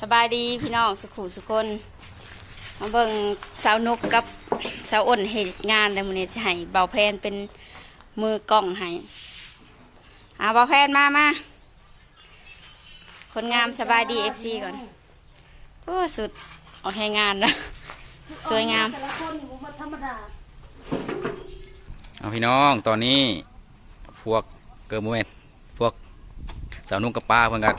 สบายดีพี่น้องสุขุสุคนมาเบิ่งสาวนกกับสาวอ้นเหตุงานแล้วมื้อนี้สิให้เบาแพนเป็นมือกล้องให้อาเบาแพนมามาคนงามสบายดีเอฟซีก่อนโอ้สุดออกให้งานนะสวยงามแต่ละคนนี่บ่ธรรมดาเอาพี่น้องตอนนี้พวกเกิร์ลโมเมนพวกสาวนุ่งกับป้าเพิ่นกัน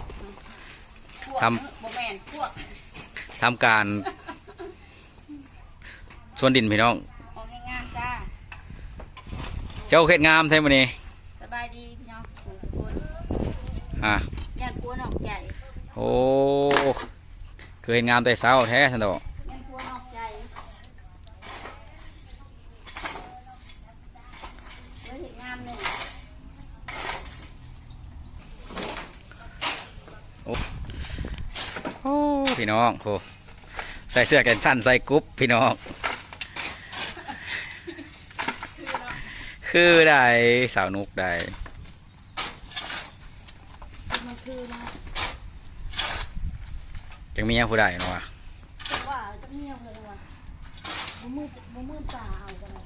ทำโมแมนพวกทำการสวนดินพี่น้องออกให้งานจ้าเจ้าเข็ดงามใช่ไหมนี่สบายดีพี่น้องสุขุสุคนอะยันปัวนอกใจโอ้คือเห็นงามแต่เช้าแท้สันโดอกยันปัวนอกใจเฮ้ยเหตุงามหนึ่งโอ้ พี่น้องโหใส่เสื้อแขนสั้นใส่กรุ๊ปพี่น้อง คือได้สาวนุกได้มันคือนะจังเมียผู้ใดเนาะวะแต่ว่าจะเงียบเลยว่ะบ่มือบ่มือตาเอากันเลย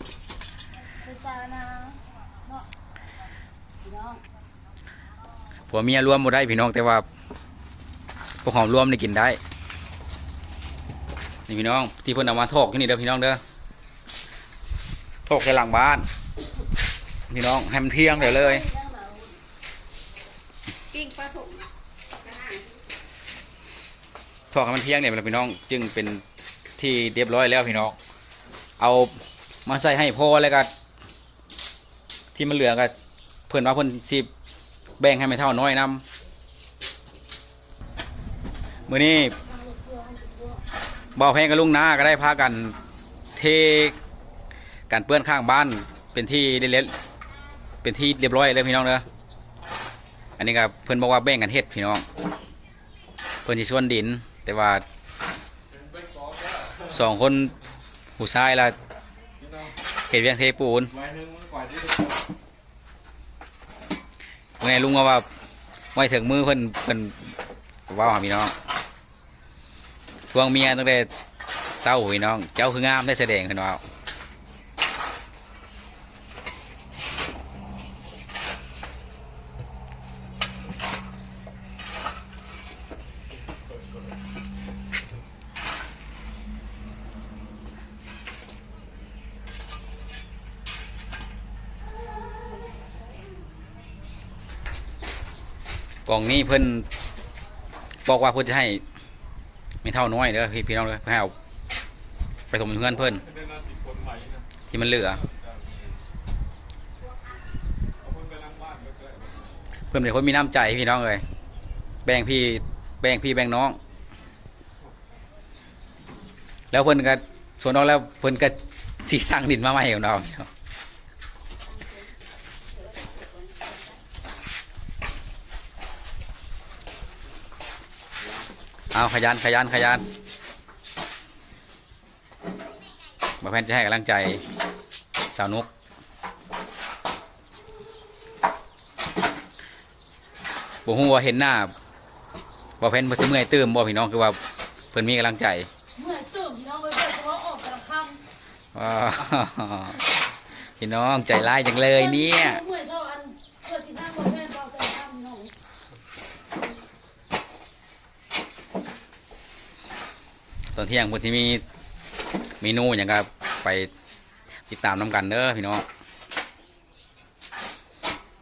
ไปตานะเนาะพี่น้องผัวเมียรวมบ่ได้พี่น้องแต่ว่า พวกหอมรวมนี่กินได้ นี่พี่น้อง ที่เพิ่นเอามาทอกที่นี่เด้อพี่น้องเด้อทอกในหลังบ้าน พี่น้องให้มันเที่ยงเดี๋ยวเลยกิ้งปลาถุงอะทอกให้มันเที่ยงเนี่ยพี่น้อง จึงเป็นที่เรียบร้อยแล้วพี่น้อง เอามาใส่ให้พ่อแล้วก็ที่มันเหลือก็เพิ่นว่าเพิ่นสิแบ่งให้ไม่เท่าน้อยนำ มื้อนี้บ่าวแพงกับลุงนาก็ได้พากันเทกันเปื้อนข้างบ้านเป็นที่เรียบเป็นที่เรียบร้อยเลยพี่น้องเด้ออันนี้ก็เพิ่อนบอกว่าแบ่งกันเฮ็ดพี่น้อง เพิ่อนสิส่วนดิน แต่ว่าสองคนผู้ชายละเฮ็ดเวียงเทปูนเมื่อไหร่ลุงก็ว่าไว้ถึงมือเพิ่อนเพิ่อนว่าหาพี่น้อง ทวงเมียตั้งแต่เศร้าพี่น้อง เจ้าคืองามได้แสดงขึ้นว่าล่องนี้เพิ่นบอกว่าเพิ่นจะให้ ไม่เท่าน้อยเด้อพี่พี่น้องเลยให้เอาไปสมเพื่อนเพื่อนที่มันเหลือ เพื่อนเป็นคนมีน้ำใจพี่น้องเลยแบ่งพี่แบ่งพี่แบ่งน้อง แล้วเพื่อนก็ส่วนน้องแล้วเพื่อนก็สีสร้างดินมาใหม่ของเราพี่น้อง เอาขยันขยันขยันมาแพนจะให้กำลังใจสาวนุก บ่ฮู้ว่าเห็นหน้าบ่แพนบ่สิเมื่อยตื้มบ่พี่น้องคือว่าเพิ่นมีกำลังใจเมื่อยตื่นพี่น้องไปเบิ่งเพราะว่าออกแต่ละค่ำว้าวพี่น้องใจร้ายจังเลยเนี่ย เมื่อยเท่าอันเพื่อสิหน้าบ่แม่นเบาแต่ละค่ำพี่น้อง ต อนเที่ยงเพิ่นสิมีเมนูหยังก็ไปติดตามน้ำกันเด้อพี่น้อง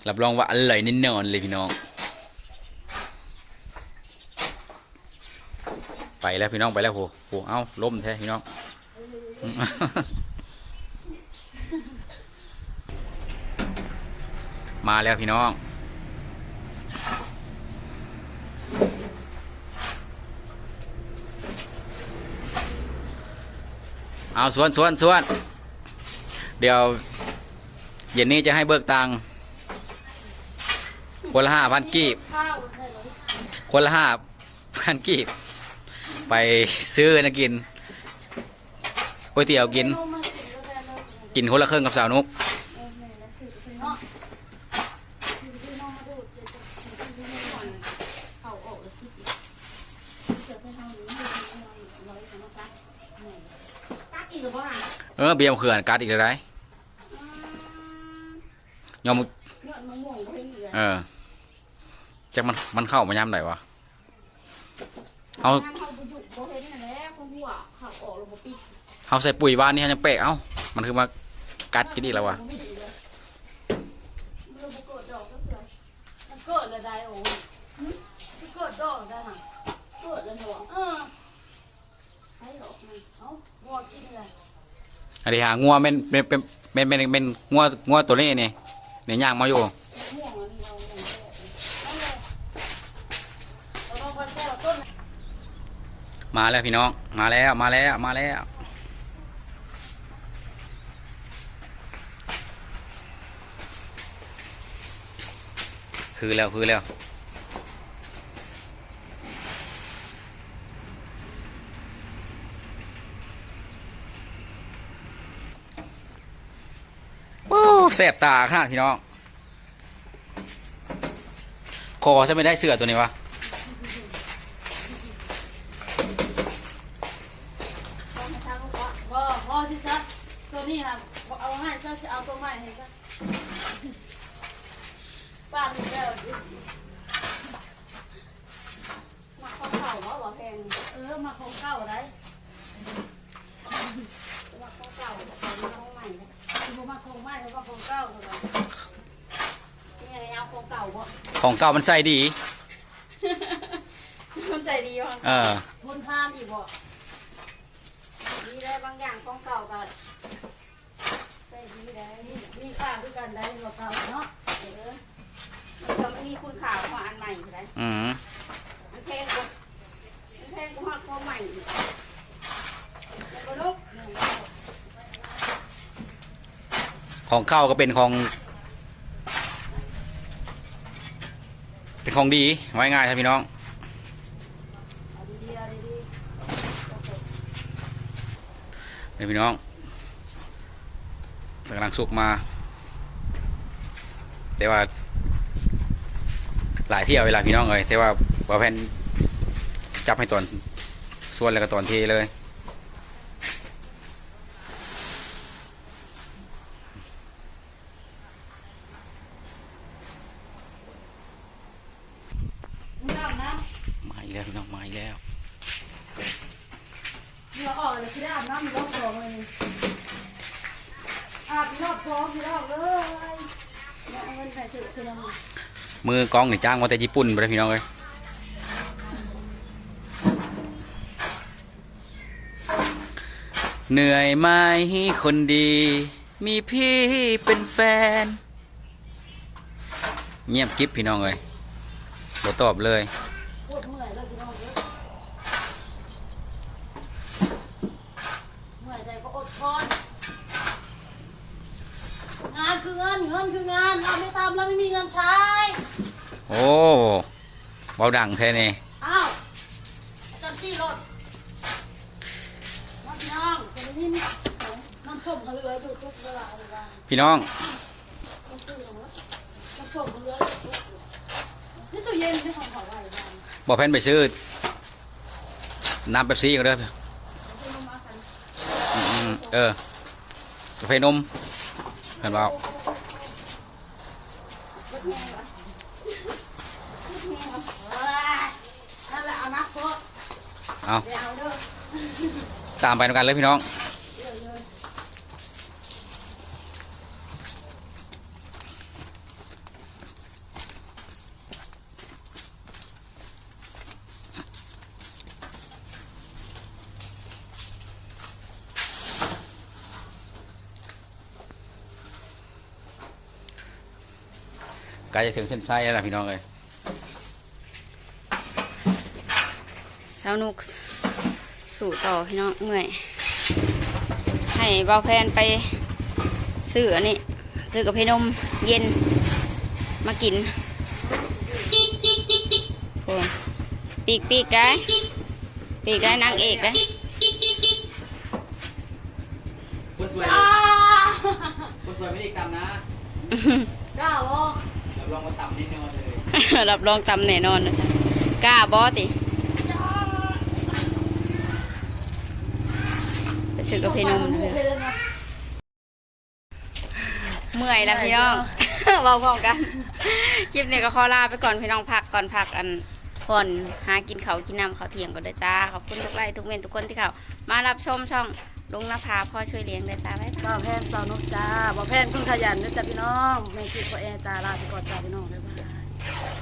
รับรองว่าอร่อยแน่นอนเลยพี่น้อง ไปแล้วพี่น้องไปแล้วโหโหเอ้าล้มแท้พี่น้องมาแล้วพี่น้อง เอาสวนสวนสวนเดี๋ยว เย็นนี้จะให้เบิกตังค์คนละห้าพันกีบ คนละห้าพันกีบ ไปซื้อนะกินก๋วยเตี๋ยวกินเอามาสิแล้วแม่เลิกกินคนละครึ่งกับสาวนุก เอองก่อนเขาออกแล้วคิดอีกเสือไปหรือเปล่าเออเบียร์มะเขื่อนกัดอีกแล้วได้ยอมเอมะม่วงก็เป็นอีกเออจักมันมันเข้ามาย้ำไหนวะเอาเขาบุยุบ่เห็นนั่นแหละเขาหัวเขาออกลงมาปิดเอาใส่ปุ๋ยบ้านนี่ยังเปะเอ้ามันคือมากัดกินอีกแล้ววะ บ่เกิดดอกก็เกิดมันเกิดแล้วได้โอ้ยหึมันเกิดดอกได้ห่ะเกิดแล้วหนวเออให้ดอกมันเอ้า งัวกินเลยอันนี้หางัวเป็นเป็นเป็นเป็นเป็นเป็นงัวงัวตัวนี้นี่เนี่ยย่างมาอยู่มาแล้วพี่น้องมาแล้วมาแล้วมาแล้วคือแล้วคือแล้วโอ้ แสบตาขนาดพี่น้อง คอจะไม่ได้เสือตัวนี้วะว่พ่อสิซะตัวนี้ค่ะเอาให้ซะสิเอาตัวใหม่ให้ซะป้านี่เด้อมาของเก่าบ่บ่แพงเออมาของเก่าได้มาของเก่าของของใหม่นะ บ่มาของใหม่แล้วก็ของเก่าเท่านั้นนี่ไงเอาของเก่าบ่ของเก่ามันใส่ดี มันใจดีว่ะเออ ทนทานอีกบ่ดีได้บางอย่างของเก่าก็ใส่ดีได้มีค่าด้วยกันได้บ่เก่าเนาะเออมันก็ไม่มีคุณค่าของอันใหม่อยู่ได้อืมมันแพงกว่ามันแพงกว่าของใหม่อีกแล้วก็ลูก ของเก่าก็เป็นของ เป็นของดีไว้ง่ายครับพี่น้องเดีๆเอาดีนี่พี่น้องกำลังสุกมา แต่ว่า หลายเที่ยวเวลาพี่น้องเลยแต่ว่าบาแพนจับให้ตอนส่วนแล้วก็ตอนเทเลย ๆมึงอาบน้ มาอีกแล้วพี่น้องมาอีกแล้วำเหงื่อออกเลยสิได้อาบน้ำอีกรอบสองเลยนี่อาบอีก รอบสองอีกรอบเลยแล้วเอาเงินใส่ถุงคือน้ำมือกองนี่จ้างมาแต่ญี่ปุ่นไปเลยพี่น้องเลยเหนื่อยไหมคนดี มีพี่เป็นแฟน เงียบกิ๊บพี่น้องเลยบ่ตอบเลย ปวดเมื่อยเลยพี่น้องเอ้ยเมื่อยใจก็อดทนงาน คือเงินเงินคืองานเราไม่ทำแล้วไม่มีเงินใช้โอ้เบาดังแท้นี่อ้าวจันจี้รถมาพี่น้องจะได้ยินน้ำส้มเขาเหลืออยู่ทุกเวลาเลยว่าพี่น้องน้ำส้มเหลือน้ำส้มเขาเหลืออยู่ทุกนี่ตู้เย็นที่ของเขาไว้บ้างบอกแพนไปซื้อน้ำเป๊ปซี่ก็ได้อเอาไปลงมากันอืมๆเออกาแฟนมเห็นเปล่ารถแห้ง เหรอรถแห้งเหรอเอ้ยนั่นแหละเอานักโทษเอาเดี๋ยวเอาเด้อตามไปด้วยกันเลยพี่น้อง เดี๋ยวเลย ใกล้จะถึงเส้นชัยแล้วล่ะพี่น้องเลยสาวนุกสู่ต่อพี่น้องเมื่อย ให้เบาแพนไปซื้ออันนี้ซื้อกับเพนมเย็นมากินโอ้ยปีกปีกได้ ปีกได้นางเอกได้คนสวยอ้าคนสวยไม่ได้กรรมนะกล้าบ่รับ รองว่าต่ำแน่นอนเลยรับรองตำแน่นอนนะจ๊ะกล้าบอติย่าไปซื้อกาแฟนมเลเลยยนะเมื่อยแล้วพี่น้องเบาพร้อมกัน คลิปนี้ก็ขอลาไปก่อนพี่น้องพักก่อนพักอันผ่อนหากินเขาวกินน้ำเขาวเที่ยงก่อนเด้อจ้า ขอบคุณทุกไลค์ทุกเมนทุกคนที่เขามารับชมช่อง ลุงนภาพ่อช่วยเลี้ยงเด้จ้าบ๊ายบาย บ่าวแพนสาวนกจ้าบ่าวแพนคุณขยันนะจ้าพี่น้องแม่คิดพ่อแอร์จ้าลาไปก่อนจ้าพี่น้องบ๊ายบาย